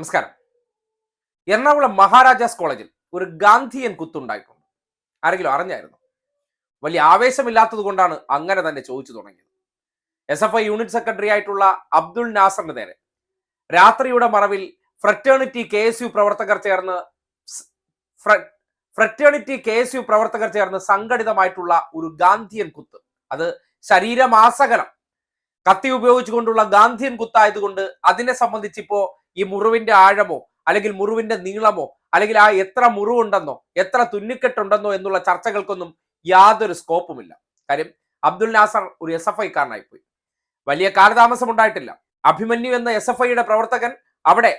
നമസ്കാരം. എറണാകുളം മഹാരാജാസ് കോളേജിൽ ഒരു ഗാന്ധിയൻ കുത്തുണ്ടായിട്ടുണ്ട്. ആരെങ്കിലും അറിഞ്ഞായിരുന്നു? വലിയ ആവേശമില്ലാത്തത് കൊണ്ടാണ് അങ്ങനെ തന്നെ ചോദിച്ചു തുടങ്ങിയത്. S F I unit secretary ആയിട്ടുള്ള അബ്ദുൾ നാസറിന് നേരെ. രാത്രിയുടെ മറവിൽ ഫ്രറ്റേണിറ്റി കെ എസ് യു പ്രവർത്തകർ ചേർന്ന് ഫ്രറ്റേണിറ്റി കെ എസ് യു പ്രവർത്തകർ ചേർന്ന് സംഘടിതമായിട്ടുള്ള ഒരു ഗാന്ധിയൻ കുത്ത്. അത് ശരീരമാസകലം. കത്തി ഉപയോഗിച്ചുകൊണ്ടുള്ള ഗാന്ധിയൻ കുത്തായതുകൊണ്ട് അതിനെ സംബന്ധിച്ച് ഇപ്പോ ഈ മുറിവിന്റെ ആഴമോ അല്ലെങ്കിൽ മുറിവിന്റെ നീളമോ അല്ലെങ്കിൽ ആ എത്ര മുറിവുണ്ടെന്നോ എത്ര തുന്നിക്കെട്ടുണ്ടെന്നോ എന്നുള്ള ചർച്ചകൾക്കൊന്നും യാതൊരു സ്കോപ്പുമില്ല. കാര്യം അബ്ദുൽ നാസർ ഒരു എസ് എഫ് ഐക്കാരനായി പോയി വലിയ കാലതാമസം ഉണ്ടായിട്ടില്ല. അഭിമന്യു എന്ന എസ് എഫ് ഐയുടെ പ്രവർത്തകൻ അവിടെ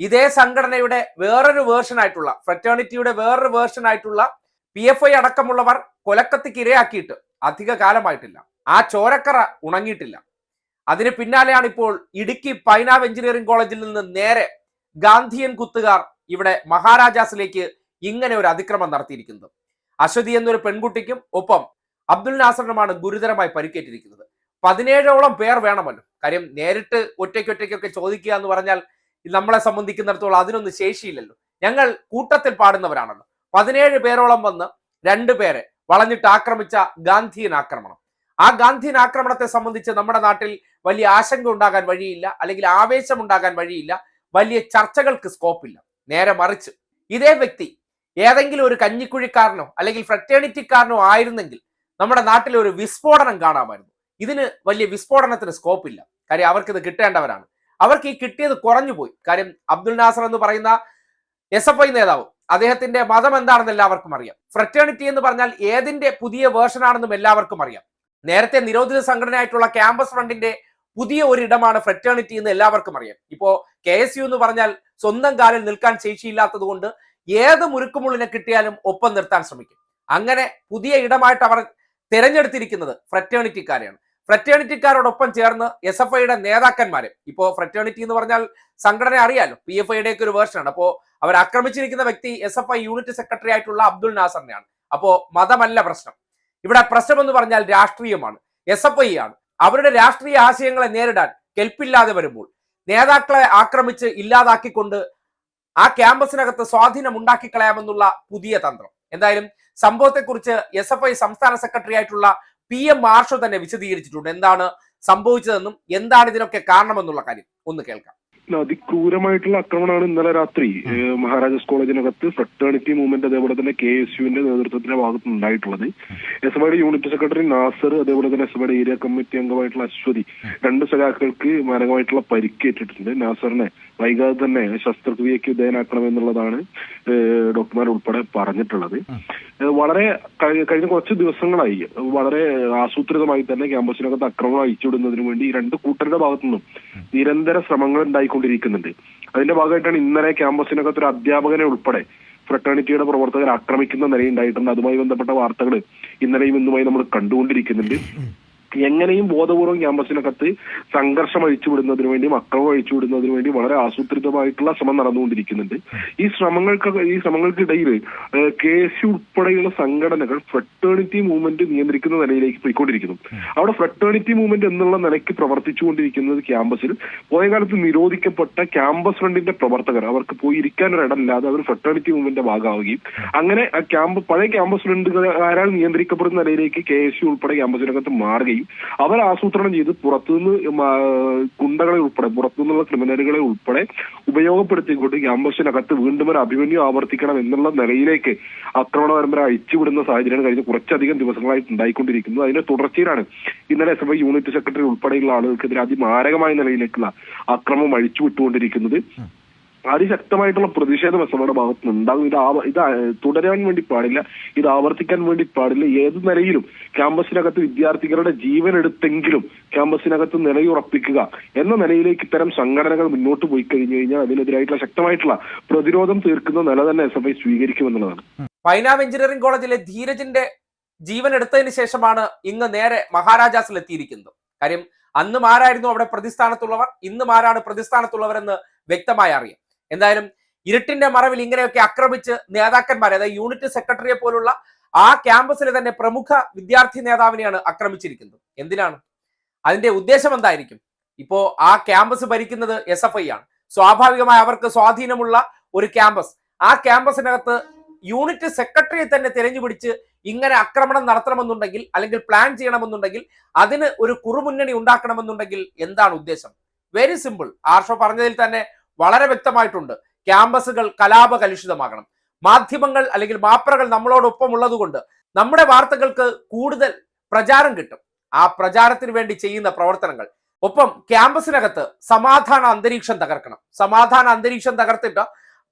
ഇതേ സംഘടനയുടെ വേറൊരു വേർഷൻ ആയിട്ടുള്ള ഫ്രറ്റേണിറ്റിയുടെ വേറൊരു വേർഷൻ ആയിട്ടുള്ള പി എഫ് ഐ അടക്കമുള്ളവർ കൊലക്കത്തിക്ക് ഇരയാക്കിയിട്ട് അധിക കാലമായിട്ടില്ല. ആ ചോരക്കറ ഉണങ്ങിയിട്ടില്ല. അതിന് പിന്നാലെയാണ് ഇപ്പോൾ ഇടുക്കി പൈനാവ് എഞ്ചിനീയറിംഗ് കോളേജിൽ നിന്ന് നേരെ ഗാന്ധിയൻ കുത്തുകാർ ഇവിടെ മഹാരാജാസിലേക്ക് ഇങ്ങനെ ഒരു അതിക്രമം നടത്തിയിരിക്കുന്നത്. അശ്വതി എന്നൊരു പെൺകുട്ടിക്കും ഒപ്പം അബ്ദുൽ നാസറിനുമാണ് ഗുരുതരമായി പരിക്കേറ്റിരിക്കുന്നത്. പതിനേഴോളം പേർ വേണമല്ലോ. കാര്യം നേരിട്ട് ഒറ്റയ്ക്കൊറ്റയ്ക്കൊക്കെ ചോദിക്കുക എന്ന് പറഞ്ഞാൽ നമ്മളെ സംബന്ധിക്കുന്നിടത്തോളം അതിനൊന്നും ശേഷിയില്ലല്ലോ. ഞങ്ങൾ കൂട്ടത്തിൽ പാടുന്നവരാണല്ലോ. പതിനേഴ് പേരോളം വന്ന് രണ്ടുപേരെ വളഞ്ഞിട്ട് ആക്രമിച്ച ഗാന്ധിയൻ ആക്രമണം. ആ ഗാന്ധിയൻ ആക്രമണത്തെ സംബന്ധിച്ച് നമ്മുടെ നാട്ടിൽ വലിയ ആശങ്ക ഉണ്ടാകാൻ വഴിയില്ല അല്ലെങ്കിൽ ആവേശം ഉണ്ടാകാൻ വഴിയില്ല വലിയ ചർച്ചകൾക്ക് സ്കോപ്പില്ല നേരെ മറിച്ച് ഇതേ വ്യക്തി ഏതെങ്കിലും ഒരു കഞ്ഞിക്കുഴിക്കാരനോ അല്ലെങ്കിൽ ഫ്രറ്റേണിറ്റിക്കാരനോ ആയിരുന്നെങ്കിൽ നമ്മുടെ നാട്ടിൽ ഒരു വിസ്ഫോടനം കാണാമായിരുന്നു. ഇതിന് വലിയ വിസ്ഫോടനത്തിന് സ്കോപ്പില്ല കാര്യം അവർക്ക് ഇത് കിട്ടേണ്ടവരാണ്. അവർക്ക് ഈ കിട്ടിയത് കുറഞ്ഞുപോയി. കാര്യം അബ്ദുൽ നാസർ എന്ന് പറയുന്ന എസ് എഫ് ഐ നേതാവ് അദ്ദേഹത്തിന്റെ മതം എന്താണെന്ന് എല്ലാവർക്കും അറിയാം. ഫ്രറ്റേണിറ്റി എന്ന് പറഞ്ഞാൽ ഏതിന്റെ പുതിയ വേർഷൻ ആണെന്നും എല്ലാവർക്കും അറിയാം. നേരത്തെ നിരോധിത സംഘടനയായിട്ടുള്ള ക്യാമ്പസ് ഫ്രണ്ടിന്റെ പുതിയ ഒരിടമാണ് ഫ്രറ്റേണിറ്റി എന്ന് എല്ലാവർക്കും അറിയാം. ഇപ്പോ കെ എസ് യു എന്ന് പറഞ്ഞാൽ സ്വന്തം കാലിൽ നിൽക്കാൻ ശേഷിയില്ലാത്തത് കൊണ്ട് ഏത് മുരുക്കുമുള്ളിനെ കിട്ടിയാലും ഒപ്പം നിർത്താൻ ശ്രമിക്കും. അങ്ങനെ പുതിയ ഇടമായിട്ട് അവർ തിരഞ്ഞെടുത്തിരിക്കുന്നത് ഫ്രറ്റേണിറ്റിക്കാരെയാണ്. ഫ്രറ്റേണിറ്റിക്കാരോടൊപ്പം ചേർന്ന് എസ് എഫ് ഐയുടെ നേതാക്കന്മാരെ. ഇപ്പോ ഫ്രറ്റേണിറ്റി എന്ന് പറഞ്ഞാൽ സംഘടന അറിയാലോ? പി എഫ് ഐയുടെ ഒക്കെ ഒരു വേർഷനാണ്. അപ്പോ അവർ ആക്രമിച്ചിരിക്കുന്ന വ്യക്തി S F I unit secretary ആയിട്ടുള്ള അബ്ദുൾ നാസറിനെയാണ്. അപ്പോ മതമല്ല പ്രശ്നം. ഇവിടെ പ്രശ്നം എന്ന് പറഞ്ഞാൽ രാഷ്ട്രീയമാണ്. എസ് എഫ് ഐ ആണ്. അവരുടെ രാഷ്ട്രീയ ആശയങ്ങളെ നേരിടാൻ കെൽപ്പില്ലാതെ വരുമ്പോൾ നേതാക്കളെ ആക്രമിച്ച് ഇല്ലാതാക്കിക്കൊണ്ട് ആ ക്യാമ്പസിനകത്ത് സ്വാധീനം ഉണ്ടാക്കി കളയാമെന്നുള്ള പുതിയ തന്ത്രം. എന്തായാലും സംഭവത്തെക്കുറിച്ച് എസ് എഫ് ഐ സംസ്ഥാന സെക്രട്ടറി ആയിട്ടുള്ള പി എം മാർഷോ തന്നെ വിശദീകരിച്ചിട്ടുണ്ട്. എന്താണ് സംഭവിച്ചതെന്നും എന്താണ് ഇതിനൊക്കെ കാരണമെന്നുള്ള കാര്യം ഒന്ന് കേൾക്കാം. അതിക്രൂരമായിട്ടുള്ള ആക്രമണമാണ് ഇന്നലെ രാത്രി. മഹാരാജാസ് കോളേജിനകത്ത് ഫ്രട്ടേണിറ്റി മൂവ്മെന്റ് അതേപോലെ തന്നെ കെ എസ് യുവിന്റെ നേതൃത്വത്തിന്റെ ഭാഗത്ത് ഉണ്ടായിട്ടുള്ളത് എസ് ഐയുടെ യൂണിറ്റ് സെക്രട്ടറി നാസർ അതേപോലെ തന്നെ എസ് ഐയുടെ ഏരിയ കമ്മിറ്റി അംഗമായിട്ടുള്ള അശ്വതി രണ്ട് സഖാക്കൾക്ക് മാരകമായിട്ടുള്ള പരിക്കേറ്റിട്ടുണ്ട് നാസറിനെ. വൈകാതെ തന്നെ ശസ്ത്രക്രിയക്ക് വിധേയനാക്കണമെന്നുള്ളതാണ് ഡോക്ടർമാർ ഉൾപ്പെടെ പറഞ്ഞിട്ടുള്ളത്. വളരെ കഴിഞ്ഞ കുറച്ച് ദിവസങ്ങളായി വളരെ ആസൂത്രിതമായി തന്നെ ക്യാമ്പസിനകത്ത് അക്രമം അയച്ചുവിടുന്നതിന് വേണ്ടി രണ്ട് കൂട്ടരുടെ ഭാഗത്തു നിന്നും നിരന്തര ശ്രമങ്ങൾ ഉണ്ടായിക്കൊണ്ടിരിക്കുന്നുണ്ട്. അതിന്റെ ഭാഗമായിട്ടാണ് ഇന്നലെ ക്യാമ്പസിനകത്ത് ഒരു അധ്യാപകനെ ഉൾപ്പെടെ ഫ്രട്ടേണിറ്റിയുടെ പ്രവർത്തകർ ആക്രമിക്കുന്ന നിലയുണ്ടായിട്ടുണ്ട്. അതുമായി ബന്ധപ്പെട്ട വാർത്തകൾ ഇന്നലെയും ഇന്നുമായി നമ്മൾ കണ്ടുകൊണ്ടിരിക്കുന്നുണ്ട്. എങ്ങനെയും ബോധപൂർവം ക്യാമ്പസിനകത്ത് സംഘർഷം അഴിച്ചുവിടുന്നതിന് വേണ്ടി അക്രമം അഴിച്ചുവിടുന്നതിന് വേണ്ടി വളരെ ആസൂത്രിതമായിട്ടുള്ള ശ്രമം നടന്നുകൊണ്ടിരിക്കുന്നുണ്ട്. ഈ ശ്രമങ്ങൾക്ക് ഈ ശ്രമങ്ങൾക്കിടയിൽ കെ എസ് യു ഉൾപ്പെടെയുള്ള സംഘടനകൾ ഫ്രട്ടേണിറ്റി മൂവ്മെന്റ് നിയന്ത്രിക്കുന്ന നിലയിലേക്ക് പോയിക്കൊണ്ടിരിക്കുന്നു. അവിടെ ഫ്രട്ടേണിറ്റി മൂവ്മെന്റ് എന്നുള്ള നിലയ്ക്ക് പ്രവർത്തിച്ചുകൊണ്ടിരിക്കുന്നത് ക്യാമ്പസിൽ പോയ കാലത്ത് നിരോധിക്കപ്പെട്ട ക്യാമ്പസ് ഫ്രണ്ടിന്റെ പ്രവർത്തകർ അവർക്ക് പോയി ഇരിക്കാൻ ഒരു ഇടമില്ലാതെ അവർ ഫ്രട്ടേണിറ്റി മൂവ്മെന്റിന്റെ ഭാഗമാവുകയും അങ്ങനെ ക്യാമ്പ് പഴയ ക്യാമ്പസ് ഫ്രണ്ടുകാരാൽ നിയന്ത്രിക്കപ്പെടുന്ന നിലയിലേക്ക് കെ എസ് യു ഉൾപ്പെടെ ക്യാമ്പസിനകത്ത് മാറുകയും അവർ ആസൂത്രണം ചെയ്ത് പുറത്തുനിന്ന് ഗുണ്ടകളെ ഉൾപ്പെടെ പുറത്തുനിന്നുള്ള ക്രിമിനലുകളെ ഉൾപ്പെടെ ഉപയോഗപ്പെടുത്തിക്കൊണ്ട് ക്യാമ്പസിനകത്ത് വീണ്ടും ഒരു അഭിമന്യു ആവർത്തിക്കണം എന്നുള്ള നിലയിലേക്ക് ആക്രമണ പരമ്പര അഴിച്ചുവിടുന്ന സാഹചര്യമാണ് കഴിഞ്ഞ കുറച്ചധികം ദിവസങ്ങളായിട്ട് ഉണ്ടായിക്കൊണ്ടിരിക്കുന്നത് അതിന്റെ തുടർച്ചയിലാണ് ഇന്നലെ S F I unit secretary ഉൾപ്പെടെയുള്ള ആളുകൾക്കെതിരെ അതിമാരകമായ നിലയിലേക്കുള്ള ആക്രമം അഴിച്ചുവിട്ടുകൊണ്ടിരിക്കുന്നത്. അതിശക്തമായിട്ടുള്ള പ്രതിഷേധം എസ് എഫയുടെ ഭാഗത്ത് ഉണ്ടാകും. ഇത് ഇത് തുടരാൻ വേണ്ടി പാടില്ല ഇത് ആവർത്തിക്കാൻ വേണ്ടി പാടില്ല. ഏത് നിലയിലും ക്യാമ്പസിനകത്ത് വിദ്യാർത്ഥികളുടെ ജീവൻ എടുത്തെങ്കിലും ക്യാമ്പസിനകത്ത് നിലയുറപ്പിക്കുക എന്ന നിലയിലേക്ക് ഇത്തരം സംഘടനകൾ മുന്നോട്ട് പോയി കഴിഞ്ഞു കഴിഞ്ഞാൽ അതിനെതിരായിട്ടുള്ള ശക്തമായിട്ടുള്ള പ്രതിരോധം തീർക്കുന്ന നില തന്നെ എസ് എഫ് ഐ സ്വീകരിക്കുമെന്നുള്ളതാണ്. പൈനാവ് എഞ്ചിനീയറിംഗ് കോളേജിലെ ധീരജിന്റെ ജീവൻ എടുത്തതിന് ശേഷമാണ് ഇന്ന് നേരെ മഹാരാജാസിൽ എത്തിയിരിക്കുന്നത് കാര്യം അന്നും ആരായിരുന്നു അവിടെ പ്രതിസ്ഥാനത്തുള്ളവർ? ഇന്നും ആരാണ് പ്രതിസ്ഥാനത്തുള്ളവരെന്ന് വ്യക്തമായി അറിയാം. എന്തായാലും ഇരുട്ടിന്റെ മറവിൽ ഇങ്ങനെയൊക്കെ ആക്രമിച്ച് നേതാക്കന്മാരെ അതായത് യൂണിറ്റ് സെക്രട്ടറിയെ പോലുള്ള ആ ക്യാമ്പസിലെ തന്നെ പ്രമുഖ വിദ്യാർത്ഥി നേതാവിനെയാണ് ആക്രമിച്ചിരിക്കുന്നത്. എന്തിനാണ്? അതിന്റെ ഉദ്ദേശം എന്തായിരിക്കും? ഇപ്പോ ആ ക്യാമ്പസ് ഭരിക്കുന്നത് എസ് എഫ് ഐ ആണ്. സ്വാഭാവികമായി അവർക്ക് സ്വാധീനമുള്ള ഒരു ക്യാമ്പസ്. ആ ക്യാമ്പസിനകത്ത് യൂണിറ്റ് സെക്രട്ടറിയെ തന്നെ തിരഞ്ഞു പിടിച്ച് ഇങ്ങനെ ആക്രമണം നടത്തണമെന്നുണ്ടെങ്കിൽ അല്ലെങ്കിൽ പ്ലാൻ ചെയ്യണമെന്നുണ്ടെങ്കിൽ അതിന് ഒരു കുറുമുന്നണി ഉണ്ടാക്കണമെന്നുണ്ടെങ്കിൽ എന്താണ് ഉദ്ദേശം? വെരി സിമ്പിൾ ആർഷോ പറഞ്ഞതിൽ തന്നെ വളരെ വ്യക്തമായിട്ടുണ്ട്. ക്യാമ്പസുകൾ കലാപ കലുഷിതമാകണം മാധ്യമങ്ങൾ അല്ലെങ്കിൽ മാപ്രകൾ നമ്മളോടൊപ്പം ഉള്ളതുകൊണ്ട് നമ്മുടെ വാർത്തകൾക്ക് കൂടുതൽ പ്രചാരം കിട്ടും. ആ പ്രചാരത്തിന് വേണ്ടി ചെയ്യുന്ന പ്രവർത്തനങ്ങൾ. ഒപ്പം ക്യാമ്പസിനകത്ത് സമാധാന അന്തരീക്ഷം തകർക്കണം. സമാധാന അന്തരീക്ഷം തകർത്തിട്ട്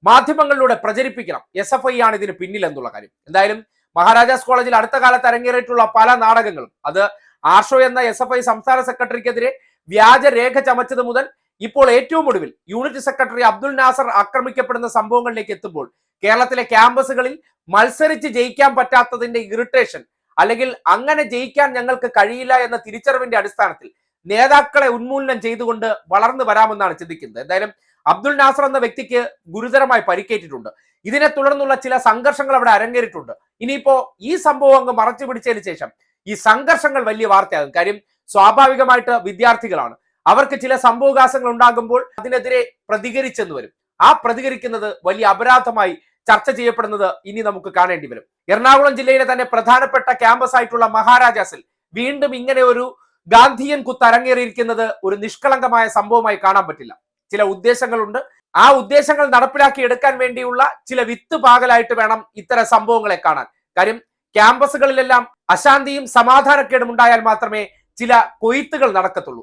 മാധ്യമങ്ങളിലൂടെ പ്രചരിപ്പിക്കണം. എസ് എഫ് ഐ ആണ് ഇതിന് പിന്നിൽ എന്നുള്ള കാര്യം. എന്തായാലും മഹാരാജാസ് കോളേജിൽ അടുത്ത കാലത്ത് അരങ്ങേറിയിട്ടുള്ള പല നാടകങ്ങളും. അത് ആർഷോ എന്ന എസ് എഫ് ഐ സംസ്ഥാന സെക്രട്ടറിക്കെതിരെ വ്യാജരേഖ ചമച്ചത് മുതൽ ഇപ്പോൾ ഏറ്റവും ഒടുവിൽ യൂണിറ്റ് സെക്രട്ടറി അബ്ദുൽ നാസർ ആക്രമിക്കപ്പെടുന്ന സംഭവങ്ങളിലേക്ക് എത്തുമ്പോൾ കേരളത്തിലെ ക്യാമ്പസുകളിൽ മത്സരിച്ച് ജയിക്കാൻ പറ്റാത്തതിന്റെ ഇറിറ്റേഷൻ അല്ലെങ്കിൽ അങ്ങനെ ജയിക്കാൻ ഞങ്ങൾക്ക് കഴിയില്ല എന്ന തിരിച്ചറിവിന്റെ അടിസ്ഥാനത്തിൽ നേതാക്കളെ ഉന്മൂലനം ചെയ്തുകൊണ്ട് വളർന്നു വരാമെന്നാണ് ചിന്തിക്കുന്നത്. എന്തായാലും അബ്ദുൽ നാസർ എന്ന വ്യക്തിക്ക് ഗുരുതരമായി പരിക്കേറ്റിട്ടുണ്ട്. ഇതിനെ തുടർന്നുള്ള ചില സംഘർഷങ്ങൾ അവിടെ അരങ്ങേറിയിട്ടുണ്ട്. ഇനിയിപ്പോ ഈ സംഭവം അങ്ങ് മറച്ചു പിടിച്ചതിന് ശേഷം ഈ സംഘർഷങ്ങൾ വലിയ വാർത്തയാകും. കാര്യം സ്വാഭാവികമായിട്ട് വിദ്യാർത്ഥികളാണ്. അവർക്ക് ചില സംഭവകാശങ്ങൾ ഉണ്ടാകുമ്പോൾ അതിനെതിരെ പ്രതികരിച്ചെന്ന് വരും. ആ പ്രതികരിക്കുന്നത് വലിയ അപരാധമായി ചർച്ച ചെയ്യപ്പെടുന്നത് ഇനി നമുക്ക് കാണേണ്ടി വരും. എറണാകുളം ജില്ലയിലെ തന്നെ പ്രധാനപ്പെട്ട ക്യാമ്പസ് ആയിട്ടുള്ള മഹാരാജാസിൽ വീണ്ടും ഇങ്ങനെ ഒരു ഗാന്ധിയൻ കുത്ത് അരങ്ങേറിയിരിക്കുന്നത് ഒരു നിഷ്കളങ്കമായ സംഭവമായി കാണാൻ പറ്റില്ല. ചില ഉദ്ദേശങ്ങളുണ്ട്. ആ ഉദ്ദേശങ്ങൾ നടപ്പിലാക്കി എടുക്കാൻ വേണ്ടിയുള്ള ചില വിത്ത് പാകലായിട്ട് വേണം ഇത്തരം സംഭവങ്ങളെ കാണാൻ. കാര്യം ക്യാമ്പസുകളിലെല്ലാം അശാന്തിയും സമാധാനക്കേടും ഉണ്ടായാൽ മാത്രമേ ചില കൊയ്ത്തുകൾ നടക്കത്തുള്ളൂ.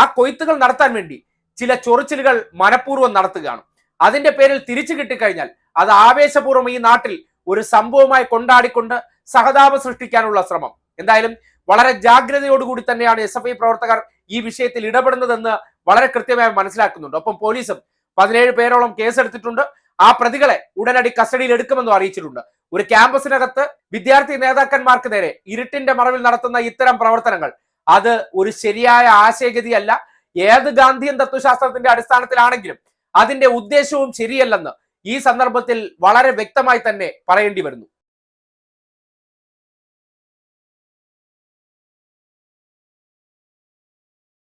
ആ കൊയ്ത്തുകൾ നടത്താൻ വേണ്ടി ചില ചൊറിച്ചിലുകൾ മനഃപൂർവം നടത്തുകയാണ്. അതിന്റെ പേരിൽ തിരിച്ചു കിട്ടിക്കഴിഞ്ഞാൽ അത് ആവേശപൂർവം ഈ നാട്ടിൽ ഒരു സംഭവമായി കൊണ്ടാടിക്കൊണ്ട് സഹതാപം സൃഷ്ടിക്കാനുള്ള ശ്രമം. എന്തായാലും വളരെ ജാഗ്രതയോടുകൂടി തന്നെയാണ് എസ് എഫ് ഐ പ്രവർത്തകർ ഈ വിഷയത്തിൽ ഇടപെടുന്നതെന്ന് വളരെ കൃത്യമായി മനസ്സിലാക്കുന്നുണ്ട്. ഒപ്പം പോലീസും പതിനേഴ് പേരോളം കേസെടുത്തിട്ടുണ്ട്. ആ പ്രതികളെ ഉടനടി കസ്റ്റഡിയിൽ എടുക്കുമെന്നും അറിയിച്ചിട്ടുണ്ട്. ഒരു ക്യാമ്പസിനകത്ത് വിദ്യാർത്ഥി നേതാക്കന്മാർക്ക് നേരെ ഇരുട്ടിന്റെ മറവിൽ നടത്തുന്ന ഇത്തരം പ്രവർത്തനങ്ങൾ അത് ഒരു ശരിയായ ആശയഗതിയല്ല. ഏത് ഗാന്ധിയൻ തത്വശാസ്ത്രത്തിന്റെ അടിസ്ഥാനത്തിലാണെങ്കിലും അതിന്റെ ഉദ്ദേശവും ശരിയല്ലെന്ന് ഈ സന്ദർഭത്തിൽ വളരെ വ്യക്തമായി തന്നെ പറയേണ്ടി വരുന്നു.